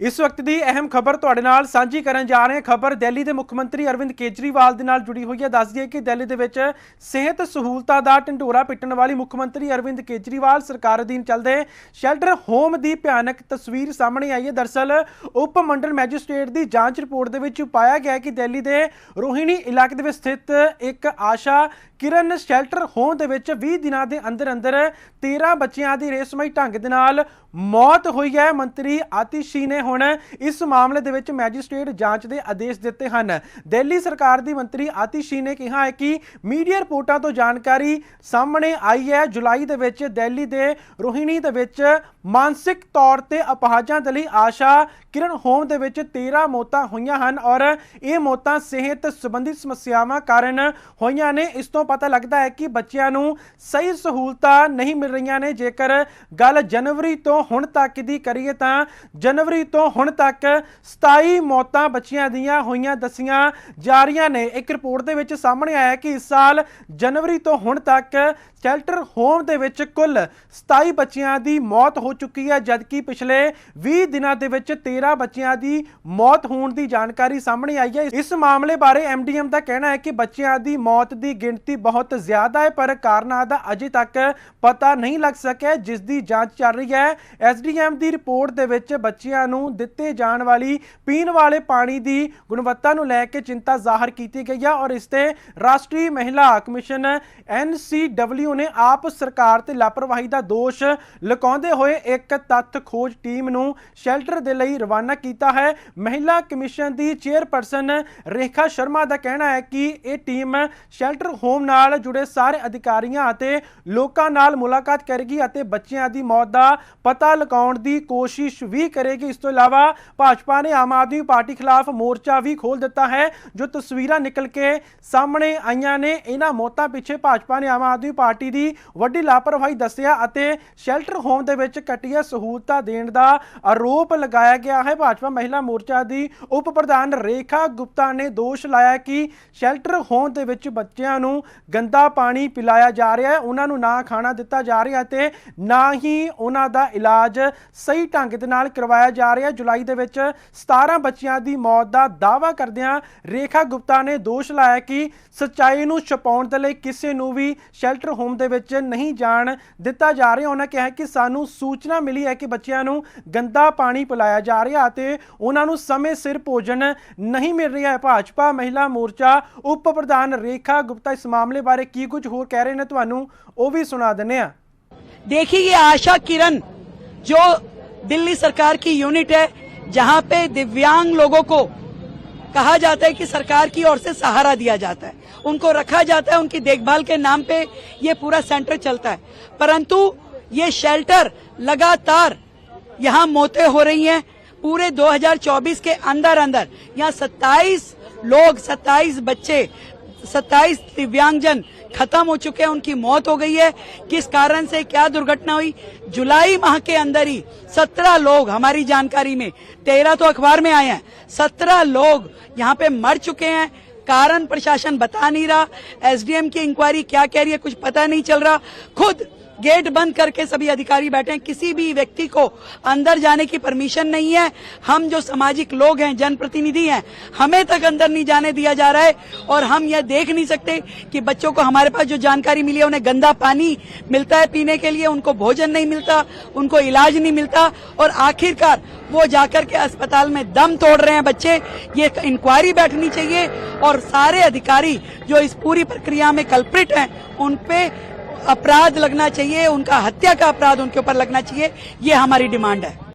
ਇਸ ਵਕਤ ਦੀ ਅਹਿਮ ਖਬਰ ਤੁਹਾਡੇ ਨਾਲ ਸਾਂਝੀ ਕਰਨ ਜਾ ਰਹੇ ਹਾਂ। ਖਬਰ ਦਿੱਲੀ ਦੇ ਮੁੱਖ ਮੰਤਰੀ ਅਰਵਿੰਦ ਕੇਜਰੀਵਾਲ ਦੇ ਨਾਲ ਜੁੜੀ ਹੋਈ ਹੈ। ਦੱਸ ਦਈਏ ਕਿ ਦਿੱਲੀ ਦੇ ਵਿੱਚ ਸਿਹਤ ਸਹੂਲਤਾਂ ਦਾ ਢੰਡੋਰਾ ਪਿੱਟਣ ਵਾਲੀ ਮੁੱਖ ਮੰਤਰੀ ਅਰਵਿੰਦ ਕੇਜਰੀਵਾਲ ਸਰਕਾਰ ਅਧੀਨ ਚੱਲਦੇ ਸ਼ੈਲਟਰ ਹੋਮ ਦੀ ਭਿਆਨਕ ਤਸਵੀਰ ਸਾਹਮਣੇ ਆਈ ਹੈ। ਦਰਸਲ ਉਪ ਮੰਡਲ ਮੈਜਿਸਟ੍ਰੇਟ ਦੀ ਜਾਂਚ ਰਿਪੋਰਟ ਦੇ ਵਿੱਚ ਪਾਇਆ ਗਿਆ ਕਿ ਦਿੱਲੀ ਦੇ ਰੋਹਿਣੀ ਇਲਾਕੇ ਦੇ ਵਿੱਚ ਸਥਿਤ ਇੱਕ ਆਸ਼ਾ ਕਿਰਨ ਸ਼ੈਲਟਰ ਹੋਮ ਦੇ ਵਿੱਚ 20 ਦਿਨਾਂ ਦੇ ਅੰਦਰ ਅੰਦਰ 13 ਬੱਚਿਆਂ ਦੀ ਰੇਸਮਈ ਢੰਗ ਦੇ ਨਾਲ ਮੌਤ ਹੋਈ ਹੈ। ਮੰਤਰੀ ਆਤਿਸ਼ੀ ਨੇ ਹੁਣ ਇਸ ਮਾਮਲੇ ਦੇ ਵਿੱਚ ਮੈਜਿਸਟ੍ਰੇਟ ਜਾਂਚ ਦੇ ਆਦੇਸ਼ ਦਿੱਤੇ ਹਨ। ਦਿੱਲੀ ਸਰਕਾਰ ਦੀ ਮੰਤਰੀ ਆਤਿਸ਼ੀ ਨੇ ਕਿਹਾ ਹੈ ਕਿ ਮੀਡੀਆ ਰਿਪੋਰਟਾਂ ਤੋਂ ਜਾਣਕਾਰੀ ਸਾਹਮਣੇ ਆਈ ਹੈ। ਜੁਲਾਈ ਦੇ ਵਿੱਚ ਦਿੱਲੀ ਦੇ ਰੋਹਿਣੀ ਦੇ ਵਿੱਚ ਮਾਨਸਿਕ ਤੌਰ ਤੇ ਅਪਾਹਜਾਂ ਦੇ ਲਈ ਆਸ਼ਾ ਕਿਰਨ ਹੋਮ ਦੇ ਵਿੱਚ 13 ਮੌਤਾਂ ਹੋਈਆਂ ਹਨ ਔਰ ਇਹ ਮੌਤਾਂ ਸਿਹਤ ਸੰਬੰਧੀ ਸਮੱਸਿਆਵਾਂ ਕਾਰਨ ਹੋਈਆਂ ਨੇ। ਇਸ ਤੋਂ ਪਤਾ ਲੱਗਦਾ ਹੈ ਕਿ ਬੱਚਿਆਂ ਨੂੰ ਸਹੀ ਸਹੂਲਤਾਂ ਨਹੀਂ ਮਿਲ ਰਹੀਆਂ ਨੇ। ਜੇਕਰ ਗੱਲ ਜਨਵਰੀ ਤੋਂ ਹੁਣ ਤੱਕ ਦੀ ਕਰੀਏ ਤਾਂ ਜਨਵਰੀ ਤੋਂ ਹੁਣ ਤੱਕ 27 ਮੌਤਾਂ ਬੱਚਿਆਂ ਦੀਆਂ ਹੋਈਆਂ ਦੱਸੀਆਂ ਜਾ ਰਹੀਆਂ ਨੇ। ਇੱਕ ਰਿਪੋਰਟ ਦੇ ਵਿੱਚ ਸਾਹਮਣੇ ਆਇਆ ਕਿ ਇਸ ਸਾਲ ਜਨਵਰੀ ਤੋਂ ਹੁਣ ਤੱਕ ਸ਼ੈਲਟਰ ਹੋਮ ਦੇ ਵਿੱਚ ਕੁੱਲ 27 ਬੱਚਿਆਂ ਦੀ ਮੌਤ ਹੋ ਚੁੱਕੀ ਹੈ, ਜਦਕਿ ਪਿਛਲੇ 20 ਦਿਨਾਂ ਦੇ ਵਿੱਚ 13 ਬੱਚਿਆਂ ਦੀ ਮੌਤ ਹੋਣ ਦੀ ਜਾਣਕਾਰੀ ਸਾਹਮਣੇ ਆਈ ਹੈ। ਇਸ ਮਾਮਲੇ ਬਾਰੇ ਐਮਡੀਐਮ ਦਾ ਕਹਿਣਾ ਹੈ ਕਿ ਬੱਚਿਆਂ ਦੀ ਮੌਤ ਦੀ ਗਿਣਤੀ ਬਹੁਤ ਜ਼ਿਆਦਾ ਹੈ, ਪਰ ਕਾਰਨਾਂ ਦਾ ਅਜੇ ਤੱਕ ਪਤਾ ਨਹੀਂ ਲੱਗ ਸਕਿਆ। ਜਿਸ ਦੀ ਜਾਂਚ ਚੱਲ ਰਹੀ ਹੈ, ਐਸਡੀਐਮ ਦੀ ਰਿਪੋਰਟ ਦੇ ਵਿੱਚ ਬੱਚਿਆਂ ਨੂੰ ਦਿੱਤੇ ਜਾਣ ਵਾਲੀ, ਪੀਣ ਵਾਲੇ ਪਾਣੀ ਦੀ ਗੁਣਵੱਤਾ ਨੂੰ ਲੈ ਕੇ ਚਿੰਤਾ ਜ਼ਾਹਰ ਕੀਤੀ ਗਈ ਹੈ ਔਰ ਇਸ ਤੇ ਰਾਸ਼ਟਰੀ ਮਹਿਲਾ ਕਮਿਸ਼ਨ ਐਨਸੀਡਬਲਯੂ ਨੇ ਆਪ ਸਰਕਾਰ ਤੇ ਲਾਪਰਵਾਹੀ ਦਾ ਦੋਸ਼ ਲਗਾਉਂਦੇ ਹੋਏ ਇੱਕ ਤੱਥ ਖੋਜ ਟੀਮ ਨੂੰ ਸ਼ੈਲਟਰ ਦੇ ਲਈ ਰਵਾਨਾ ਕੀਤਾ ਹੈ। ਮਹਿਲਾ ਕਮਿਸ਼ਨ ਦੀ ਚੇਅਰਪਰਸਨ ਰੇਖਾ ਸ਼ਰਮਾ ਦਾ ਕਹਿਣਾ ਹੈ ਕਿ ਇਹ ਟੀਮ ਸ਼ੈਲਟਰ ਹੋਮ ਨਾਲ ਜੁੜੇ ਸਾਰੇ ਅਧਿਕਾਰੀਆਂ ਅਤੇ ਲੋਕਾਂ ਨਾਲ ਮੁਲਾਕਾਤ ਕਰੇਗੀ ਅਤੇ ਬੱਚਿਆਂ ਦੀ ਮੌਤ ਦਾ ਪਤਾ ਲਗਾਉਣ ਦੀ ਕੋਸ਼ਿਸ਼ ਵੀ ਕਰੇਗੀ। ਇਸ ਤੋਂ ਇਲਾਵਾ ਭਾਜਪਾ ਨੇ ਆਮ ਆਦਮੀ ਪਾਰਟੀ ਖਿਲਾਫ ਮੋਰਚਾ ਵੀ ਖੋਲ ਦਿੱਤਾ ਹੈ, ਜੋ ਤਸਵੀਰਾਂ ਨਿਕਲ ਕੇ ਸਾਹਮਣੇ ਆਈਆਂ ਨੇ। ਇਹਨਾਂ ਮੌਤਾਂ ਪਿੱਛੇ ਭਾਜਪਾ ਨੇ ਆਮ ਆਦਮੀ ਪਾਰਟੀ ਦੀ ਵੱਡੀ ਲਾਪਰਵਾਹੀ ਦੱਸਿਆ ਅਤੇ ਸ਼ੈਲਟਰ ਹੋਮ ਦੇ ਵਿੱਚ ਘਟੀਆ ਸਹੂਲਤਾਂ ਦੇਣ ਦਾ ਆਰੋਪ ਲਗਾਇਆ ਗਿਆ ਹੈ। ਭਾਜਪਾ ਮਹਿਲਾ ਮੋਰਚਾ ਦੀ ਉਪ ਪ੍ਰਧਾਨ ਰੇਖਾ ਗੁਪਤਾ ਨੇ ਦੋਸ਼ ਲਾਇਆ ਕਿ ਸ਼ੈਲਟਰ ਹੋਮ ਦੇ ਵਿੱਚ ਬੱਚਿਆਂ ਨੂੰ ਗੰਦਾ ਪਾਣੀ ਪਿਲਾਇਆ ਜਾ ਰਿਹਾ ਹੈ, ਉਹਨਾਂ ਨੂੰ ਨਾ ਖਾਣਾ ਦਿੱਤਾ ਜਾ ਰਿਹਾ ਤੇ ਨਾ ਹੀ ਉਹਨਾਂ ਦਾ ਇਲਾਜ ਸਹੀ ਢੰਗ ਦੇ ਨਾਲ ਕਰਵਾਇਆ ਜਾ ਰਿਹਾ ਜੁਲਾਈ ਦੇ ਵਿੱਚ 17 ਬੱਚਿਆਂ ਦੀ ਮੌਤ ਦਾ ਦਾਅਵਾ ਕਰਦਿਆਂ ਰੇਖਾ ਗੁਪਤਾ ਨੇ ਦੋਸ਼ ਲਾਇਆ ਕਿ ਸੱਚਾਈ ਨੂੰ ਛਪਾਉਣ ਦੇ ਲਈ ਕਿਸੇ ਨੂੰ ਵੀ ਸ਼ੈਲਟਰ ਹੋਮ ਦੇ ਵਿੱਚ ਨਹੀਂ ਜਾਣ ਦਿੱਤਾ ਜਾ ਰਿਹਾ। ਉਹਨਾਂ ਕਿਹਾ ਕਿ ਸਾਨੂੰ ਸੂਚਨਾ ਮਿਲੀ ਹੈ ਕਿ ਬੱਚਿਆਂ ਨੂੰ ਗੰਦਾ ਪਾਣੀ ਪਿਲਾਇਆ ਜਾ ਰਿਹਾ ਅਤੇ ਉਹਨਾਂ ਨੂੰ ਸਮੇਂ ਸਿਰ ਭੋਜਨ ਨਹੀਂ ਮਿਲ ਰਿਹਾ ਹੈ। ਭਾਜਪਾ ਮਹਿਲਾ ਮੋਰਚਾ ਉਪ ਪ੍ਰਧਾਨ ਰੇਖਾ ਗੁਪਤਾ ਇਸ ਮਾਮਲੇ ਬਾਰੇ ਕੀ ਕੁਝ ਹੋਰ ਕਹਿ ਰਹੇ ਨੇ ਤੁਹਾਨੂੰ ਉਹ ਵੀ ਸੁਣਾ ਦਿੰਨੇ ਆ देखिए ये आशा किरण जो दिल्ली सरकार की यूनिट है जहां पे दिव्यांग लोगों को कहा जाता है कि सरकार की ओर से सहारा दिया जाता है उनको रखा जाता है उनकी देखभाल के नाम पे ये पूरा सेंटर चलता है परंतु ये शेल्टर लगातार यहाँ मौतें हो रही हैं पूरे 2024 के अंदर अंदर यहाँ 27 लोग 27 बच्चे 27 दिव्यांगजन खत्म हो चुके हैं, उनकी मौत हो गई है। किस कारण से क्या दुर्घटना हुई? जुलाई माह के अंदर ही 17 लोग हमारी जानकारी में 13 तो अखबार में आए हैं 17 लोग यहाँ पे मर चुके हैं। कारण प्रशासन बता नहीं रहा, एसडीएम की इंक्वायरी क्या कह रही है कुछ पता नहीं चल रहा। खुद गेट बंद करके सभी अधिकारी बैठे हैं। किसी भी व्यक्ति को अंदर जाने की परमिशन नहीं है। हम जो सामाजिक लोग हैं, जनप्रतिनिधि हैं, हमें तक अंदर नहीं जाने दिया जा रहा है और हम यह देख नहीं सकते कि बच्चों को हमारे पास जो जानकारी मिली है, उन्हें गंदा पानी मिलता है पीने के लिए, उनको भोजन नहीं मिलता, उनको इलाज नहीं मिलता और आखिरकार वो जाकर के अस्पताल में दम तोड़ रहे हैं बच्चे। ये इंक्वायरी बैठनी चाहिए और सारे अधिकारी जो इस पूरी प्रक्रिया में कल्प्रिट हैं, उन पे अपराध लगना चाहिए उनका हत्या का अपराध उनके ऊपर लगना चाहिए ये हमारी डिमांड है